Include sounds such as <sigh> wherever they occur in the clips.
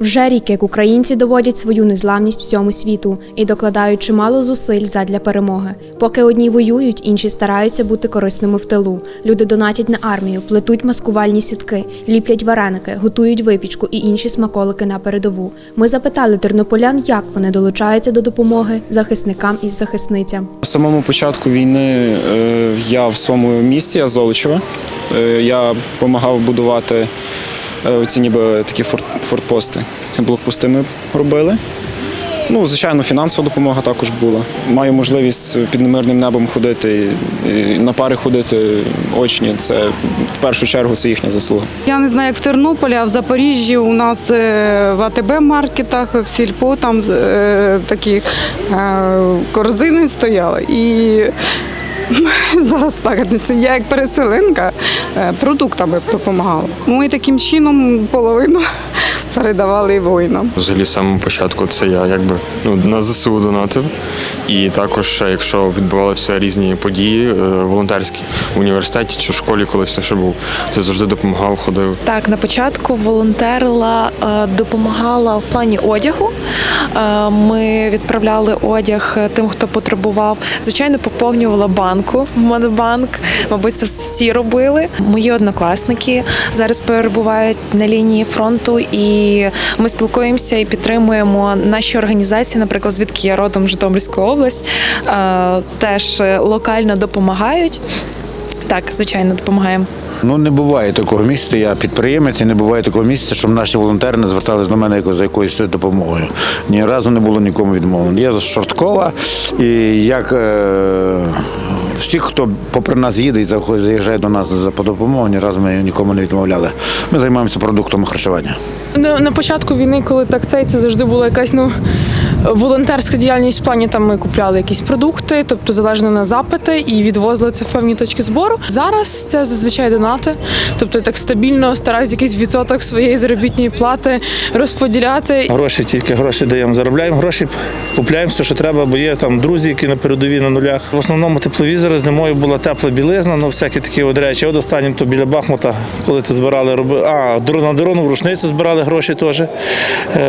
Вже рік, як українці доводять свою незламність всьому світу і докладають чимало зусиль задля перемоги. Поки одні воюють, інші стараються бути корисними в тилу. Люди донатять на армію, плетуть маскувальні сітки, ліплять вареники, готують випічку і інші смаколики на передову. Ми запитали тернополян, як вони долучаються до допомоги захисникам і захисницям. У самому початку війни е, я в своєму місті, я Золочева. Е, Я допомагав будувати е, ці ніби такі фортпости. Блокпости ми робили. Ну, звичайно, фінансова допомога також була. Маю можливість під мирним небом ходити, і на пари ходити очні. Це в першу чергу це їхня заслуга. Я не знаю, як в Тернополі, а в Запоріжжі у нас е, в АТБ-маркетах, в Сільпо там е, такі е, корзини стояли. І <laughs> зараз плакати. Я як переселенка е, продуктами допомагала. Ми таким чином половину передавали воїнам. Взагалі, з самого початку це я якби ну, на ЗСУ донатив. І також, якщо відбувалися різні події е, волонтерські в університеті чи в школі, коли все ще був, то завжди допомагав, ходив. Так, на початку волонтерила, е, допомагала в плані одягу. Е, Ми відправляли одяг тим, хто потребував. Звичайно, поповнювала банку Монобанк. Мабуть, це всі робили. Мої однокласники зараз перебувають на лінії фронту, і ми спілкуємося і підтримуємо наші організації, наприклад, звідки я родом Житомирська область, е, теж локально допомагають. Так, звичайно, допомагаємо. Ну не буває такого місця. Я підприємець, і не буває такого місця, щоб наші волонтери не звертались до мене за якоюсь допомогою. Ні разу не було нікому відмовлено. Я Шорткова, і як е, всіх, хто попри нас їде і заїжджає до нас за по допомогу, ні разу ми нікому не відмовляли. Ми займаємося продуктами харчування. На, на початку війни, коли так цей, це завжди була якась ну волонтерська діяльність в плані там ми купляли якісь продукти, тобто залежно на запити, і відвозили це в певні точки збору. Зараз це зазвичай донати, тобто так стабільно стараюсь якийсь відсоток своєї заробітної плати розподіляти. Гроші тільки гроші даємо. Заробляємо гроші, купляємо все, що треба, бо є там друзі, які на передовій на нулях. В основному тепловізори зимою була тепла білизна, ну всякі такі от речі. От останнім то біля Бахмута, коли ти збирали, роби... а дро- на дрону в рушницю збирали гроші теж е,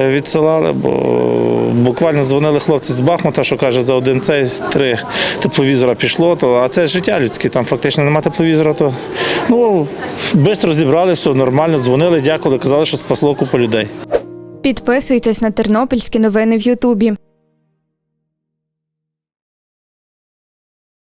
відсилали, бо буквально дзвонили хлопці з Бахмута, що каже, за один цей три тепловізора пішло, то а це життя людське, там фактично немає тепловізора, то ну швидко зібрали, все нормально, дзвонили, дякували, казали, що спасло купу людей. Підписуйтесь на тернопільські новини в Ютубі.